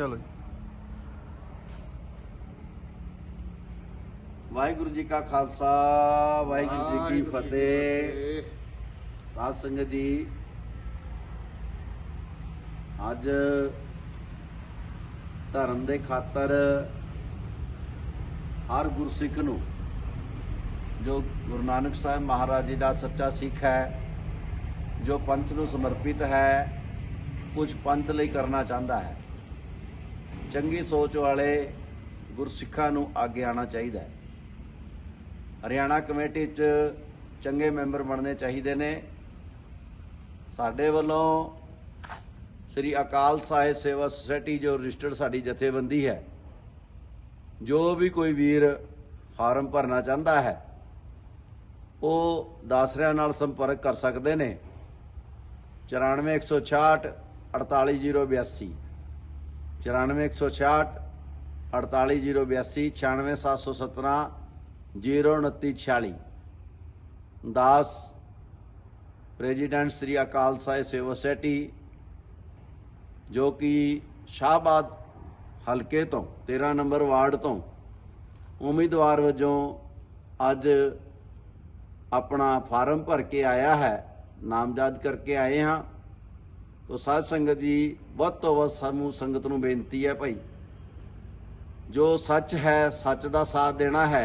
ਚਲੋ ਜੀ। ਵਾਹਿਗੁਰੂ ਜੀ ਕਾ ਖਾਲਸਾ ਵਾਹਿਗੁਰੂ ਜੀ ਕੀ ਫਤਿਹ। ਸਾਧ ਸੰਗਤ ਜੀ ਅੱਜ ਧਰਮ ਦੇ ਖਾਤਰ ਹਰ ਗੁਰਸਿੱਖ ਨੂੰ ਜੋ ਗੁਰੂ ਨਾਨਕ ਸਾਹਿਬ ਮਹਾਰਾਜ ਜੀ ਦਾ ਸੱਚਾ ਸਿੱਖ ਹੈ ਜੋ ਪੰਥ ਨੂੰ ਸਮਰਪਿਤ ਹੈ ਕੁਝ ਪੰਥ ਲਈ ਕਰਨਾ ਚਾਹੁੰਦਾ ਹੈ। ਚੰਗੀ ਸੋਚ ਵਾਲੇ ਗੁਰਸਿੱਖਾਂ ਨੂੰ ਅੱਗੇ ਆਉਣਾ ਚਾਹੀਦਾ ਹੈ। ਹਰਿਆਣਾ ਕਮੇਟੀ 'ਚ ਚੰਗੇ ਮੈਂਬਰ ਬਣਨੇ ਚਾਹੀਦੇ ਨੇ। ਸਾਡੇ ਵੱਲੋਂ ਸ੍ਰੀ ਅਕਾਲ ਸਾਹਿਬ ਸੇਵਾ ਸੁਸਾਇਟੀ, ਜੋ ਰਜਿਸਟਰਡ ਸਾਡੀ ਜਥੇਬੰਦੀ ਹੈ, ਜੋ ਵੀ ਕੋਈ ਵੀਰ ਫਾਰਮ ਭਰਨਾ ਚਾਹੁੰਦਾ ਹੈ, ਉਹ ਦਾਸਰਿਆਂ ਨਾਲ ਸੰਪਰਕ ਕਰ ਸਕਦੇ ਨੇ। 94166 48082 94166 48082 96717 02946 ਦਾਸ, ਪ੍ਰੈਜ਼ੀਡੈਂਟ ਸ੍ਰੀ ਅਕਾਲ ਸਾਹਿਬ ਸੇਵਾ ਸੋਸਾਇਟੀ, ਜੋ ਕਿ ਸ਼ਾਹਬਾਦ ਹਲਕੇ ਤੋਂ 13 ਨੰਬਰ ਵਾਰਡ ਤੋਂ, ਉਮੀਦਵਾਰ ਵਜੋਂ ਅੱਜ ਆਪਣਾ ਫਾਰਮ ਭਰ ਕੇ ਆਇਆ ਹੈ, ਨਾਮਜ਼ਦ ਕਰਕੇ ਆਏ ਹਾਂ। ਤੋ ਸਾਧ ਸੰਗਤ ਜੀ, ਵੱਧ ਤੋਂ ਵੱਧ ਸਾਨੂੰ ਸੰਗਤ ਨੂੰ ਬੇਨਤੀ ਹੈ ਭਾਈ, ਜੋ ਸੱਚ ਹੈ, ਸੱਚ ਦਾ ਸਾਥ ਦੇਣਾ ਹੈ,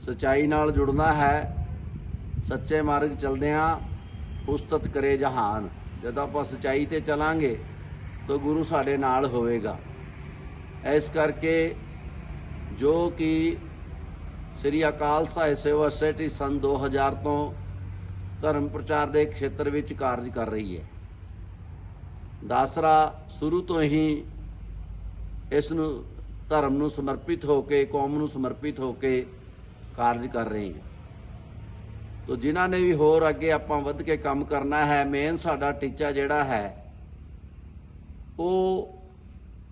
ਸਚਾਈ ਨਾਲ ਜੁੜਨਾ ਹੈ, ਸੱਚੇ ਮਾਰਗ ਚਲਦਿਆਂ ਉਸਤਤ ਕਰੇ ਜਹਾਨ। ਜਦੋਂ ਆਪਾਂ ਸਚਾਈ ਤੇ ਚਲਾਂਗੇ, ਤਾਂ ਗੁਰੂ ਸਾਡੇ ਨਾਲ ਹੋਵੇਗਾ। ਇਸ ਕਰਕੇ ਜੋ ਕਿ ਸ੍ਰੀ ਅਕਾਲ ਸਾਹਿਬ ਸੇਵਾ ਸੋਸਾਇਟੀ ਸਨ 2000 ਤੋਂ ਧਰਮ ਪ੍ਰਚਾਰ ਦੇ ਖੇਤਰ ਵਿੱਚ ਕਾਰਜ ਕਰ ਰਹੀ ਹੈ। ਦਾਸਰਾ ਸ਼ੁਰੂ ਤੋਂ ਹੀ ਇਸ ਨੂੰ ਧਰਮ ਨੂੰ ਸਮਰਪਿਤ ਹੋ ਕੇ, ਕੌਮ ਨੂੰ ਸਮਰਪਿਤ ਹੋ ਕੇ ਕਾਰਜ ਕਰ ਰਹੀ ਹਾਂ। ਤੋ ਜਿਨ੍ਹਾਂ ਨੇ ਵੀ ਹੋਰ ਅੱਗੇ ਆਪਾਂ ਵੱਧ ਕੇ ਕੰਮ ਕਰਨਾ ਹੈ ਮੇਨ ਸਾਡਾ ਟੀਚਾ ਜਿਹੜਾ ਹੈ, ਉਹ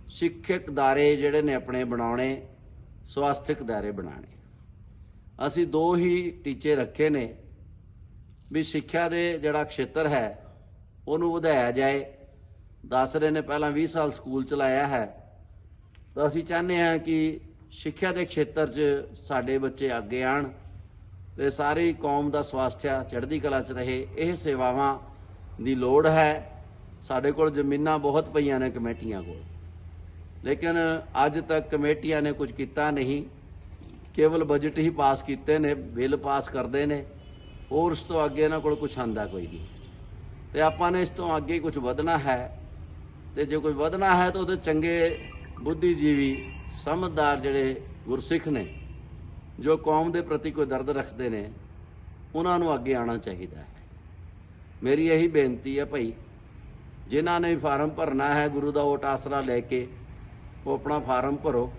ਸਿੱਖਿਅਕ ਦਾਰੇ ਜਿਹੜੇ ਨੇ ਆਪਣੇ ਬਣਾਉਣੇ, ਸਵਾਸਥਿਕ ਦਾਰੇ ਬਣਾਉਣੇ। ਅਸੀਂ ਦੋ ਹੀ ਟੀਚੇ ਰੱਖੇ ਨੇ, ਵੀ ਸਿੱਖਿਆ ਦੇ ਜਿਹੜਾ ਖੇਤਰ ਹੈ, ਉਹਨੂੰ ਵਧਾਇਆ ਜਾਏ। ਦੱਸ ਰਹੇ ਨੇ ਪਹਿਲਾਂ 20 ਸਾਲ ਸਕੂਲ ਚਲਾਇਆ ਹੈ। ਤਾਂ ਅਸੀਂ ਚਾਹੁੰਦੇ ਹਾਂ ਕਿ ਸਿੱਖਿਆ ਦੇ ਖੇਤਰ 'ਚ ਸਾਡੇ ਬੱਚੇ ਅੱਗੇ ਆਣ ਤੇ ਸਾਰੀ ਕੌਮ ਦਾ ਸਵਾਸਥਿਆ ਚੜ੍ਹਦੀ ਕਲਾ 'ਚ ਰਹੇ। ਇਹ ਸੇਵਾਵਾਂ ਦੀ ਲੋੜ ਹੈ। ਸਾਡੇ ਕੋਲ ਜ਼ਮੀਨਾਂ ਬਹੁਤ ਪਈਆਂ ਨੇ ਕਮੇਟੀਆਂ ਕੋਲ। ਲੇਕਿਨ ਅੱਜ ਤੱਕ ਕਮੇਟੀਆਂ ਨੇ ਕੁਝ ਕੀਤਾ ਨਹੀਂ। ਕੇਵਲ ਬਜਟ ਹੀ ਪਾਸ ਕੀਤੇ ਨੇ, ਬਿੱਲ ਪਾਸ ਕਰਦੇ ਨੇ। ਹੋਰ ਉਸ ਤੋਂ ਅੱਗੇ ਇਹਨਾਂ ਕੋਲ ਕੁਝ ਆਂਦਾ ਕੋਈ ਨਹੀਂ। ਤੇ ਆਪਾਂ ਨੇ ਇਸ ਤੋਂ ਅੱਗੇ ਕੁਝ ਵਧਣਾ ਹੈ। ਤੇ ਜੇ ਕੋਈ ਵਧਣਾ ਹੈ ਤਾਂ ਉਹਦੇ ਚੰਗੇ ਬੁੱਧੀਜੀਵੀ ਸਮਝਦਾਰ ਜਿਹੜੇ ਗੁਰਸਿੱਖ ਨੇ, ਜੋ ਕੌਮ ਦੇ ਪ੍ਰਤੀ ਕੋਈ ਦਰਦ ਰੱਖਦੇ ਨੇ, ਉਹਨਾਂ ਨੂੰ ਅੱਗੇ ਆਉਣਾ ਚਾਹੀਦਾ ਹੈ। ਮੇਰੀ ਇਹੀ ਬੇਨਤੀ ਹੈ ਭਾਈ, ਜਿਨ੍ਹਾਂ ਨੇ ਵੀ ਫਾਰਮ ਭਰਨਾ ਹੈ, ਗੁਰੂ ਦਾ ਓਟ ਆਸਰਾ ਲੈ ਕੇ ਉਹ ਆਪਣਾ ਫਾਰਮ ਭਰੋ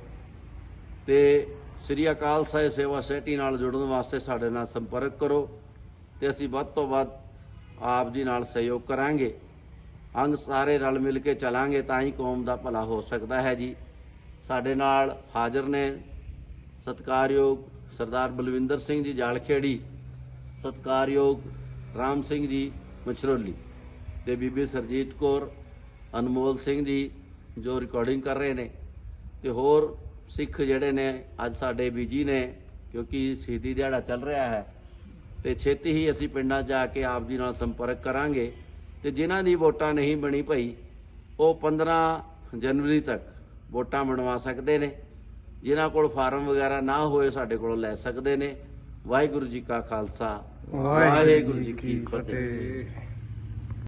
ਤੇ ਸ੍ਰੀ ਅਕਾਲ ਸਾਹਿਬ ਸੇਵਾ ਸੈਟੀ ਨਾਲ ਜੁੜਨ ਵਾਸਤੇ ਸਾਡੇ ਨਾਲ ਸੰਪਰਕ ਕਰੋ ਤੇ ਅਸੀਂ ਵੱਧ ਤੋਂ ਵੱਧ ਆਪ ਜੀ ਨਾਲ ਸਹਿਯੋਗ ਕਰਾਂਗੇ। ਅੰਗ ਸਾਰੇ ਰਲ ਮਿਲ ਕੇ ਚਲਾਂਗੇ ਤਾਂ ਹੀ ਕੌਮ ਦਾ ਭਲਾ ਹੋ ਸਕਦਾ ਹੈ ਜੀ। ਸਾਡੇ ਨਾਲ ਹਾਜ਼ਰ ਨੇ ਸਤਕਾਰਯੋਗ ਸਰਦਾਰ ਬਲਵਿੰਦਰ ਸਿੰਘ ਜੀ ਜਾਲਖੇੜੀ, ਸਤਕਾਰਯੋਗ ਰਾਮ ਸਿੰਘ ਜੀ ਮਛਰੋਲੀ ਤੇ ਬੀਬੀ ਸਰਜੀਤ ਕੌਰ, ਅਨਮੋਲ ਸਿੰਘ ਜੀ ਜੋ ਰਿਕਾਰਡਿੰਗ ਕਰ ਰਹੇ ਨੇ ਤੇ ਹੋਰ ਸਿੱਖ ਜਿਹੜੇ ਨੇ ਅੱਜ ਸਾਡੇ ਬੀਜੀ ਨੇ ਕਿਉਂਕਿ ਸ਼ਹੀਦੀ ਦਿਹਾੜਾ ਚੱਲ ਰਿਹਾ ਹੈ ਤੇ ਛੇਤੀ ਹੀ ਅਸੀਂ ਪਿੰਡਾਂ ਜਾ ਕੇ ਆਪ ਜੀ ਨਾਲ ਸੰਪਰਕ ਕਰਾਂਗੇ। ਤੇ ਜਿਨ੍ਹਾਂ ਦੀ ਵੋਟਾਂ ਨਹੀਂ ਬਣੀ ਭਾਈ ਉਹ 15 ਜਨਵਰੀ ਤੱਕ ਵੋਟਾਂ ਬਣਵਾ ਸਕਦੇ ਨੇ। ਜਿਨ੍ਹਾਂ ਕੋਲ ਫਾਰਮ ਵਗੈਰਾ ਨਾ ਹੋਏ ਸਾਡੇ ਕੋਲੋਂ ਲੈ ਸਕਦੇ ਨੇ। ਵਾਹਿਗੁਰੂ ਜੀ ਕਾ ਖਾਲਸਾ ਵਾਹਿਗੁਰੂ ਜੀ ਕੀ ਫਤਿਹ।